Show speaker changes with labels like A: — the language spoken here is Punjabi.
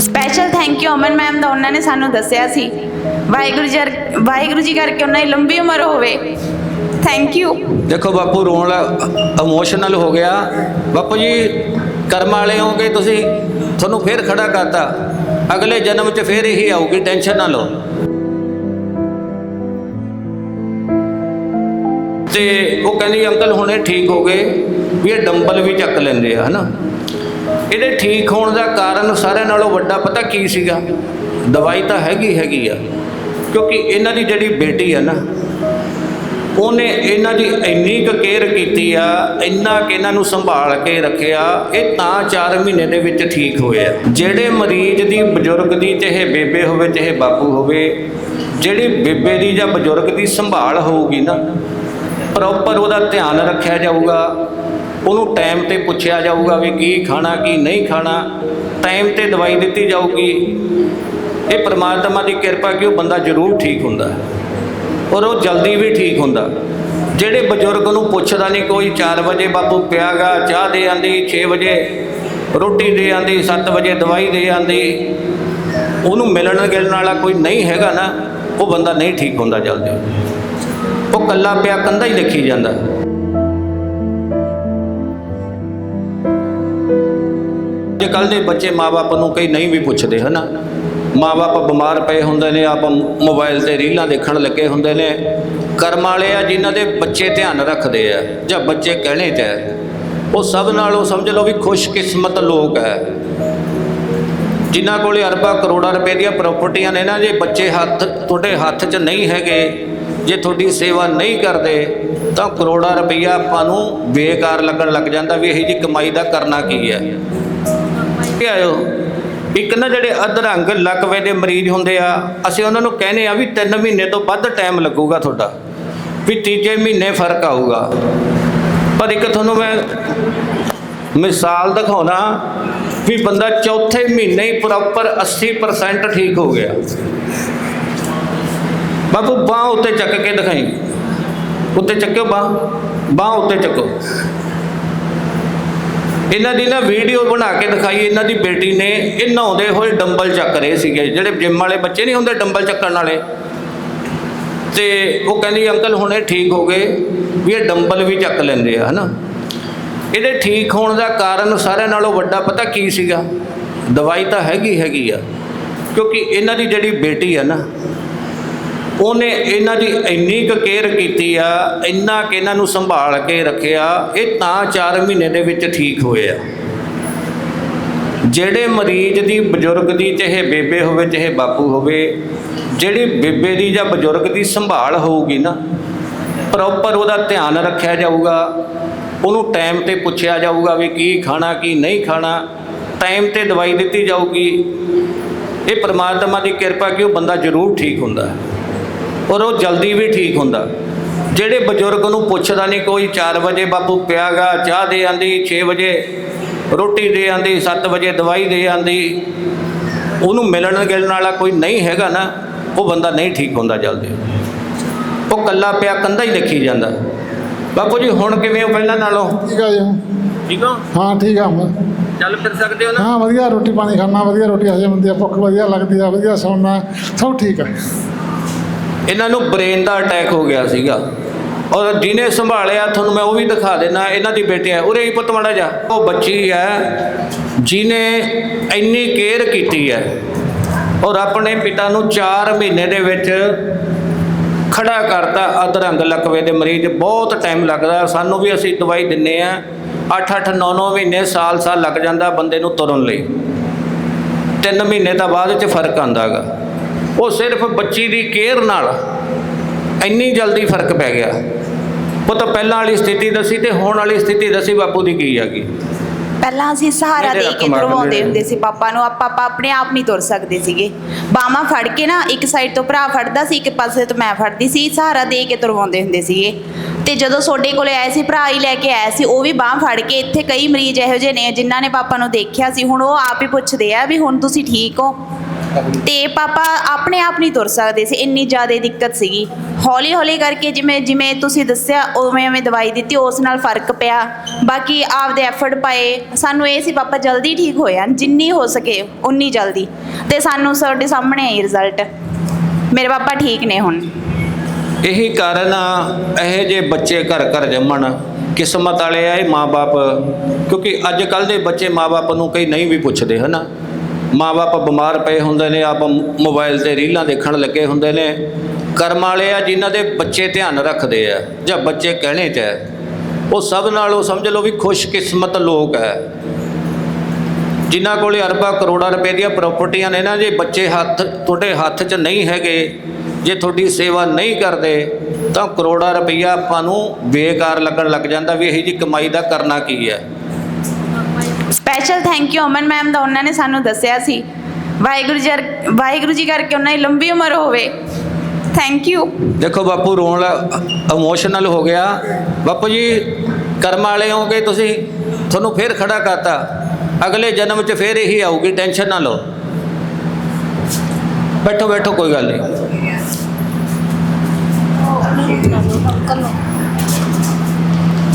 A: Special thank you Aman ma'am ਦਾ, ਉਹਨਾਂ ਨੇ ਸਾਨੂੰ ਦੱਸਿਆ ਸੀ। ਵਾਹਿਗੁਰੂ ਜੀ ਵਾਹਿਗੁਰੂ ਜੀ ਕਰਕੇ ਉਹਨਾਂ ਦੀ ਲੰਬੀ ਉਮਰ ਹੋਵੇ। ਥੈਂਕ ਯੂ
B: ਦੇਖੋ ਬਾਪੂ, ਰੋਣ ਇਮੋਸ਼ਨਲ ਹੋ ਗਿਆ। ਬਾਪੂ ਜੀ, ਕਰਮ ਵਾਲੇ ਹੋਗੇ ਤੁਸੀਂ ਤੁਹਾਨੂੰ ਫੇਰ ਖੜਾ ਕਰਤਾ। ਅਗਲੇ ਜਨਮ 'ਚ ਫੇਰ ਇਹੀ ਆਊਗੀ, ਟੈਨਸ਼ਨ ਨਾ ਲਓ। ਤੇ ਉਹ ਕਹਿੰਦੀ, ਅੰਕਲ ਹੁਣੇ ਠੀਕ ਹੋ ਗਏ, ਵੀ ਇਹ ਡੰਬਲ ਵੀ ਚੱਕ ਲੈਂਦੇ ਆ, ਹਨਾ? ਇਹਦੇ ਠੀਕ ਹੋਣ ਦਾ ਕਾਰਨ ਸਾਰਿਆਂ ਨਾਲੋਂ ਵੱਡਾ ਪਤਾ ਕੀ ਸੀਗਾ? ਦਵਾਈ ਤਾਂ ਹੈਗੀ ਹੈਗੀ ਆ। ਕਿਉਂਕਿ ਇਹਨਾਂ ਦੀ ਜਿਹੜੀ ਬੇਟੀ ਆ ਨਾ, ਉਹਨੇ ਇਹਨਾਂ ਦੀ ਇੰਨੀ ਕੁ ਕੇਅਰ ਕੀਤੀ ਆ, ਇੰਨਾ ਕਿ ਇਹਨਾਂ ਨੂੰ ਸੰਭਾਲ ਕੇ ਰੱਖਿਆ, ਇਹ ਤਾਂ 4 ਮਹੀਨੇ ਦੇ ਵਿੱਚ ਠੀਕ ਹੋਏ ਆ। ਜਿਹੜੇ ਮਰੀਜ਼ ਦੀ, ਬਜ਼ੁਰਗ ਦੀ, ਚਾਹੇ ਬੇਬੇ ਹੋਵੇ, ਚਾਹੇ ਬਾਪੂ ਹੋਵੇ, ਜਿਹੜੀ ਬੇਬੇ ਦੀ ਜਾਂ ਬਜ਼ੁਰਗ ਦੀ ਸੰਭਾਲ ਹੋਊਗੀ ਨਾ ਪ੍ਰੋਪਰ ਉਹਦਾ ਧਿਆਨ ਰੱਖਿਆ ਜਾਊਗਾ ਉਹਨੂੰ ਟਾਈਮ ਤੇ ਪੁੱਛਿਆ ਜਾਊਗਾ ਵੀ ਕੀ ਖਾਣਾ, ਕੀ ਨਹੀਂ ਖਾਣਾ ਟਾਈਮ ਤੇ ਦਵਾਈ ਦਿੱਤੀ ਜਾਊਗੀ। ਇਹ ਪਰਮਾਤਮਾ ਦੀ ਕਿਰਪਾ ਕਿ ਉਹ ਬੰਦਾ ਜ਼ਰੂਰ ਠੀਕ ਹੁੰਦਾ ਔਰ ਉਹ ਜਲਦੀ ਵੀ ਠੀਕ ਹੁੰਦਾ। ਜਿਹੜੇ ਬਜ਼ੁਰਗ ਨੂੰ ਪੁੱਛਦਾ ਨਹੀਂ ਕੋਈ 4 ਵਜੇ ਬਾਪੂ ਪਿਆਗਾ, ਚਾਹ ਦੇ ਆਂਦੀ 6 ਵਜੇ ਰੋਟੀ ਦੇ ਆਂਦੀ 7 ਵਜੇ ਦਵਾਈ ਦੇ ਆਂਦੀ, ਉਹਨੂੰ ਮਿਲਣ ਗਿਲਣ ਵਾਲਾ ਕੋਈ ਨਹੀਂ ਹੈਗਾ ਨਾ, ਉਹ ਬੰਦਾ ਨਹੀਂ ਠੀਕ ਹੁੰਦਾ ਜਲਦੀ। ਉਹ ਕੱਲਾ ਪਿਆ ਕੰਦਾ ਹੀ ਦੇਖੀ ਜਾਂਦਾ। ਕੱਲ ਦੇ ਬੱਚੇ ਮਾਪੇ ਨੂੰ ਕਈ ਨਹੀਂ ਵੀ ਪੁੱਛਦੇ, ਹਨਾ? ਮਾਪੇ ਬਿਮਾਰ ਪਏ ਹੁੰਦੇ ਨੇ, ਆਪ ਮੋਬਾਈਲ ਤੇ ਰੀਲਾਂ ਦੇਖਣ ਲੱਗੇ ਹੁੰਦੇ ਨੇ। ਕਰਮ ਵਾਲੇ ਆ ਜਿਨ੍ਹਾਂ ਦੇ ਬੱਚੇ ਧਿਆਨ ਰੱਖਦੇ ਆ, ਜਾਂ ਬੱਚੇ ਕਹਿਣੇ ਚ ਹੈ ਉਹ ਸਭ ਨਾਲੋਂ ਸਮਝ ਲਓ ਵੀ ਖੁਸ਼ਕਿਸਮਤ ਲੋਕ ਹੈ ਜਿਨ੍ਹਾਂ ਕੋਲੇ ਅਰਬਾਂ ਕਰੋੜਾਂ ਰੁਪਏ ਦੀਆਂ ਪ੍ਰਾਪਰਟੀਆਂ ਨੇ ਨਾ, ਜੇ ਬੱਚੇ ਹੱਥ, ਤੁਹਾਡੇ ਹੱਥ 'ਚ ਨਹੀਂ ਹੈਗੇ, ਜੇ ਤੁਹਾਡੀ ਸੇਵਾ ਨਹੀਂ ਕਰਦੇ, ਤਾਂ ਕਰੋੜਾਂ ਰੁਪਈਆ ਆਪਾਂ ਨੂੰ ਬੇਕਾਰ ਲੱਗਣ ਲੱਗ ਜਾਂਦਾ ਵੀ ਇਹ ਜੀ ਕਮਾਈ ਦਾ ਕਰਨਾ ਕੀ ਹੈ ਕੀ ਆਇਓ। ਇੱਕ ਨਾ ਜਿਹੜੇ ਅਧਰੰਗ ਲਕਵੇ ਦੇ ਮਰੀਜ਼ ਹੁੰਦੇ ਆ, ਅਸੀਂ ਉਹਨਾਂ ਨੂੰ ਕਹਿੰਦੇ ਆ ਵੀ 3 ਮਹੀਨੇ ਤੋਂ ਵੱਧ ਟਾਈਮ ਲੱਗੂਗਾ ਤੁਹਾਡਾ, ਵੀ ਤੀਜੇ ਮਹੀਨੇ ਫ਼ਰਕ ਆਊਗਾ। ਪਰ ਇੱਕ ਤੁਹਾਨੂੰ ਮੈਂ ਮਿਸਾਲ ਦਿਖਾਉਣਾ ਵੀ ਬੰਦਾ ਚੌਥੇ ਮਹੀਨੇ ਹੀ ਪ੍ਰੋਪਰ 80% ਠੀਕ ਹੋ ਗਿਆ। ਬਾਬੂ ਬਾਹ ਉੱਤੇ ਚੱਕ ਕੇ ਦਿਖਾਈ। ਉੱਤੇ ਚੱਕਿਓ ਬਾਹ ਬਾਹ ਉੱਤੇ ਚੱਕੋ। ਇਹਨਾਂ ਦੀ ਨਾ ਵੀਡੀਓ ਬਣਾ ਕੇ ਦਿਖਾਈ, ਇਹਨਾਂ ਦੀ ਬੇਟੀ ਨੇ, ਇਹ ਨਹਾਉਂਦੇ ਹੋਏ ਡੰਬਲ ਚੱਕ ਰਹੇ ਸੀਗੇ, ਜਿਹੜੇ ਜਿਮ ਵਾਲੇ ਬੱਚੇ ਨਹੀਂ ਹੁੰਦੇ ਡੰਬਲ ਚੱਕਣ ਵਾਲੇ। ਤੇ ਉਹ ਕਹਿੰਦੀ, ਅੰਕਲ, ਹੁਣੇ ਠੀਕ ਹੋ ਗਏ ਵੀ ਇਹ ਡੰਬਲ ਵੀ ਚੱਕ ਲੈਂਦੇ ਆ, ਹਨਾ? ਇਹਦੇ ਠੀਕ ਹੋਣ ਦਾ ਕਾਰਨ ਸਾਰਿਆਂ ਨਾਲੋਂ ਵੱਡਾ ਪਤਾ ਕੀ ਸੀਗਾ? ਦਵਾਈ ਤਾਂ ਹੈਗੀ ਹੈਗੀ ਆ, ਕਿਉਂਕਿ ਇਹਨਾਂ ਦੀ ਜਿਹੜੀ ਬੇਟੀ ਆ ਨਾ ਉਹਨੇ ਇਹਨਾਂ ਦੀ ਇੰਨੀ ਕੁ ਕੇਅਰ ਕੀਤੀ ਆ, ਇੰਨਾ ਕਿ ਇਹਨਾਂ ਨੂੰ ਸੰਭਾਲ ਕੇ ਰੱਖਿਆ, ਇਹ ਤਾਂ 4 ਮਹੀਨੇ ਦੇ ਵਿੱਚ ਠੀਕ ਹੋਏ ਆ। ਜਿਹੜੇ ਮਰੀਜ਼ ਦੀ, ਬਜ਼ੁਰਗ ਦੀ, ਚਾਹੇ ਬੇਬੇ ਹੋਵੇ, ਚਾਹੇ ਬਾਪੂ ਹੋਵੇ, ਜਿਹੜੀ ਬੇਬੇ ਦੀ ਜਾਂ ਬਜ਼ੁਰਗ ਦੀ ਸੰਭਾਲ ਹੋਊਗੀ ਨਾ ਪ੍ਰੋਪਰ ਉਹਦਾ ਧਿਆਨ ਰੱਖਿਆ ਜਾਊਗਾ, ਉਹਨੂੰ ਟਾਈਮ ਤੇ ਪੁੱਛਿਆ ਜਾਊਗਾ ਵੀ ਕੀ ਖਾਣਾ, ਕੀ ਨਹੀਂ ਖਾਣਾ ਟਾਈਮ ਤੇ ਦਵਾਈ ਦਿੱਤੀ ਜਾਊਗੀ। ਇਹ ਪਰਮਾਤਮਾ ਦੀ ਕਿਰਪਾ ਕਿ ਉਹ ਬੰਦਾ ਜ਼ਰੂਰ ਠੀਕ ਹੁੰਦਾ। ਹੈ ਔਰ ਉਹ ਜਲਦੀ ਵੀ ਠੀਕ ਹੁੰਦਾ। ਜਿਹੜੇ ਬਜ਼ੁਰਗ ਨੂੰ ਪੁੱਛਦਾ ਨਹੀਂ ਕੋਈ 4 ਵਜੇ ਬਾਪੂ ਪਿਆਗਾ ਚਾਹ ਦੇ ਆਂਦੀ 6 ਵਜੇ ਰੋਟੀ ਦੇ ਆਂਦੀ 7 ਵਜੇ ਦਵਾਈ ਦੇ ਆਂਦੀ। ਉਹਨੂੰ ਮਿਲਣ ਗਿਲਣ ਵਾਲਾ ਕੋਈ ਨਹੀਂ ਹੈਗਾ ਨਾ ਉਹ ਬੰਦਾ ਨਹੀਂ ਠੀਕ ਹੁੰਦਾ ਜਲਦੀ। ਉਹ ਕੱਲਾ ਪਿਆ ਕੰਦਾ ਹੀ ਲਿਖੀ ਜਾਂਦਾ। ਬਾਪੂ ਜੀ ਹੁਣ ਕਿਵੇਂ ਹੋ ਪਹਿਲਾਂ ਨਾਲੋਂ?
C: ਠੀਕ ਆ ਜੀ।
B: ਠੀਕ ਹੋ?
C: ਹਾਂ ਠੀਕ ਆ। ਮੈਂ
B: ਚੱਲ ਫਿਰ ਸਕਦੇ ਹੋ ਨਾ?
C: ਹਾਂ ਵਧੀਆ ਰੋਟੀ ਪਾਣੀ ਖਾਣਾ ਵਧੀਆ ਰੋਟੀ ਹਜਮ ਹੁੰਦੀ ਆ ਭੁੱਖ ਵਧੀਆ ਲੱਗਦੀ ਆ ਵਧੀਆ ਸੌਣਾ ਸਭ ਠੀਕ ਆ।
B: ਇਹਨਾਂ ਨੂੰ ਬ੍ਰੇਨ ਦਾ ਅਟੈਕ ਹੋ ਗਿਆ ਸੀਗਾ। ਔਰ ਜਿਹਨੇ ਸੰਭਾਲਿਆ, ਤੁਹਾਨੂੰ ਮੈਂ ਉਹ ਵੀ ਦਿਖਾ ਦੇਣਾ ਇਹਨਾਂ ਦੀ ਬੇਟੀ ਉਰੇ ਹੀ ਪੁੱਤ ਮਾੜਾ ਜਾ ਉਹ ਬੱਚੀ ਹੈ, ਜਿਹਨੇ ਇੰਨੀ ਕੇਅਰ ਕੀਤੀ ਹੈ। ਔਰ ਆਪਣੇ ਪਿਤਾ ਨੂੰ 4 ਮਹੀਨੇ ਦੇ ਵਿੱਚ ਖੜਾ ਕਰਤਾ, ਅਧਰੰਗ ਲਕਵੇ ਦੇ ਮਰੀਜ਼। ਬਹੁਤ ਟਾਈਮ ਲੱਗਦਾ, ਸਾਨੂੰ ਵੀ ਅਸੀਂ ਦਵਾਈ ਦਿੰਨੇ ਆ। 8-8 9-9 ਮਹੀਨੇ, ਸਾਲ-ਸਾਲ ਲੱਗ ਜਾਂਦਾ ਬੰਦੇ ਨੂੰ ਤੁਰਨ ਲਈ। 3 ਮਹੀਨੇ ਤਾਂ ਬਾਅਦ ਚ ਫ਼ਰਕ ਆਂਦਾਗਾ ਉਹ ਸਿਰਫ ਬੱਚੀ ਦੀ ਕੇਅਰ ਨਾਲ ਇੰਨੀ ਜਲਦੀ ਫ਼ਰਕ ਪੈ ਗਿਆ। ਉਹ ਤਾਂ ਪਹਿਲਾਂ ਵਾਲੀ ਸਥਿਤੀ ਦੱਸੀ ਤੇ ਹੁਣ ਵਾਲੀ ਸਥਿਤੀ ਦੱਸੀ ਬਾਪੂ ਦੀ ਕੀ ਹੈਗੀ
A: ਪਹਿਲਾਂ ਅਸੀਂ ਸਹਾਰਾ ਦੇ ਕੇ
B: ਦਿੰਦੇ
A: ਹੁੰਦੇ ਸੀ ਪਾਪਾ ਨੂੰ। ਆਪਾਂ ਆਪਾਂ ਆਪਣੇ ਆਪ ਨਹੀਂ ਤੁਰ ਸਕਦੇ ਸੀਗੇ। ਬਾਹਾਂ ਫੜ ਕੇ ਨਾ ਇੱਕ ਸਾਈਡ ਤੋਂ ਭਰਾ ਫੜਦਾ ਸੀ ਇੱਕ ਪਾਸੇ ਤੋਂ ਮੈਂ ਫੜਦੀ ਸੀ। ਸਹਾਰਾ ਦੇ ਕੇ ਤੁਰਵਾਉਂਦੇ ਹੁੰਦੇ ਸੀਗੇ। ਤੇ ਜਦੋਂ ਤੁਹਾਡੇ ਕੋਲੇ ਆਏ ਸੀ ਭਰਾ ਹੀ ਲੈ ਕੇ ਆਇਆ ਸੀ ਉਹ ਵੀ ਬਾਹ ਫੜ ਕੇ ਇੱਥੇ ਕਈ ਮਰੀਜ਼ ਇਹੋ ਜਿਹੇ ਨੇ ਜਿਨ੍ਹਾਂ ਨੇ ਪਾਪਾ ਨੂੰ ਦੇਖਿਆ ਸੀ। ਹੁਣ ਉਹ ਆਪ ਹੀ ਪੁੱਛਦੇ ਆ ਵੀ ਹੁਣ ਤੁਸੀਂ ਠੀਕ ਹੋ? ਤੇ ਪਾਪਾ ਆਪਣੇ ਆਪ ਨਹੀਂ ਤੁਰ ਸਕਦੇ ਸੀ, ਇੰਨੀ ਜ਼ਿਆਦਾ ਦਿੱਕਤ ਸੀਗੀ। ਹੌਲੀ ਹੌਲੀ ਕਰਕੇ ਜਿਵੇਂ ਜਿਵੇਂ ਤੁਸੀਂ ਦੱਸਿਆ, ਉਵੇਂ ਉਵੇਂ ਦਵਾਈ ਦਿੱਤੀ, ਉਸ ਨਾਲ ਫ਼ਰਕ ਪਿਆ। ਬਾਕੀ ਆਪਦੇ ਐਫਰਟ ਪਾਏ। ਸਾਨੂੰ ਇਹ ਸੀ, ਪਾਪਾ, ਜਲਦੀ ਠੀਕ ਹੋ ਜਾਣ ਜਿੰਨੀ ਹੋ ਸਕੇ, ਉਨੀ ਜਲਦੀ। ਤੇ ਸਾਨੂੰ ਤੁਹਾਡੇ ਸਾਹਮਣੇ ਆਈ ਰਿਜ਼ਲਟ ਮੇਰੇ ਪਾਪਾ ਠੀਕ ਨੇ ਹੁਣ।
B: ਇਹੀ ਕਾਰਨ ਆ, ਇਹ ਜੇ ਬੱਚੇ ਘਰ ਘਰ ਜੰਮਣ। ਕਿਸਮਤ ਵਾਲੇ ਆ ਇਹ ਮਾਪੇ ਕਿਉਂਕਿ ਅੱਜ ਕੱਲ ਦੇ ਬੱਚੇ ਮਾਪੇ ਨੂੰ ਕਈ ਨਹੀਂ ਵੀ ਪੁੱਛਦੇ, ਹਨਾ? ਮਾਪੇ ਬਿਮਾਰ ਪਏ ਹੁੰਦੇ ਨੇ, ਆਪ ਮੋਬਾਈਲ ਤੇ ਰੀਲਾਂ ਦੇਖਣ ਲੱਗੇ ਹੁੰਦੇ ਨੇ। ਕਰਮ ਵਾਲੇ ਆ ਜਿਨ੍ਹਾਂ ਦੇ ਬੱਚੇ ਧਿਆਨ ਰੱਖਦੇ ਆ, ਜਾਂ ਬੱਚੇ ਕਹਿਣੇ ਚ ਹੈ ਉਹ ਸਭ ਨਾਲੋਂ ਸਮਝ ਲਓ ਵੀ ਖੁਸ਼ਕਿਸਮਤ ਲੋਕ ਹੈ ਜਿਨ੍ਹਾਂ ਕੋਲੇ ਅਰਬਾਂ ਕਰੋੜਾਂ ਰੁਪਏ ਦੀਆਂ ਪ੍ਰਾਪਰਟੀਆਂ ਨੇ ਨਾ, ਜੇ ਬੱਚੇ ਹੱਥ, ਤੁਹਾਡੇ ਹੱਥ 'ਚ ਨਹੀਂ ਹੈਗੇ, ਜੇ ਤੁਹਾਡੀ ਸੇਵਾ ਨਹੀਂ ਕਰਦੇ, ਤਾਂ ਕਰੋੜਾਂ ਰੁਪਈਆ ਆਪਾਂ ਨੂੰ ਬੇਕਾਰ ਲੱਗਣ ਲੱਗ ਜਾਂਦਾ ਵੀ ਇਹੀ ਜੀ ਕਮਾਈ ਦਾ ਕਰਨਾ ਕੀ ਹੈ
A: special thank you Aman ma'am ਦਾ ਉਹਨਾਂ ਨੇ ਸਾਨੂੰ ਦੱਸਿਆ ਸੀ। ਵਾਹਿਗੁਰੂ ਜੀ ਵਾਹਿਗੁਰੂ ਜੀ ਕਰਕੇ ਉਹਨਾਂ ਦੀ ਲੰਬੀ ਉਮਰ ਹੋਵੇ। ਥੈਂਕ ਯੂ
B: ਦੇਖੋ ਬਾਪੂ ਰੋਣ ਇਮੋਸ਼ਨਲ ਹੋ ਗਿਆ। ਬਾਪੂ ਜੀ ਕਰਮ ਵਾਲੇ ਹੋ ਹੋਗੇ ਤੁਸੀਂ ਤੁਹਾਨੂੰ ਫੇਰ ਖੜਾ ਕਰਤਾ। ਅਗਲੇ ਜਨਮ 'ਚ ਫੇਰ ਇਹੀ ਆਊਗੀ ਟੈਨਸ਼ਨ ਨਾ ਲਓ। ਬੈਠੋ ਬੈਠੋ ਕੋਈ ਗੱਲ ਨਹੀਂ।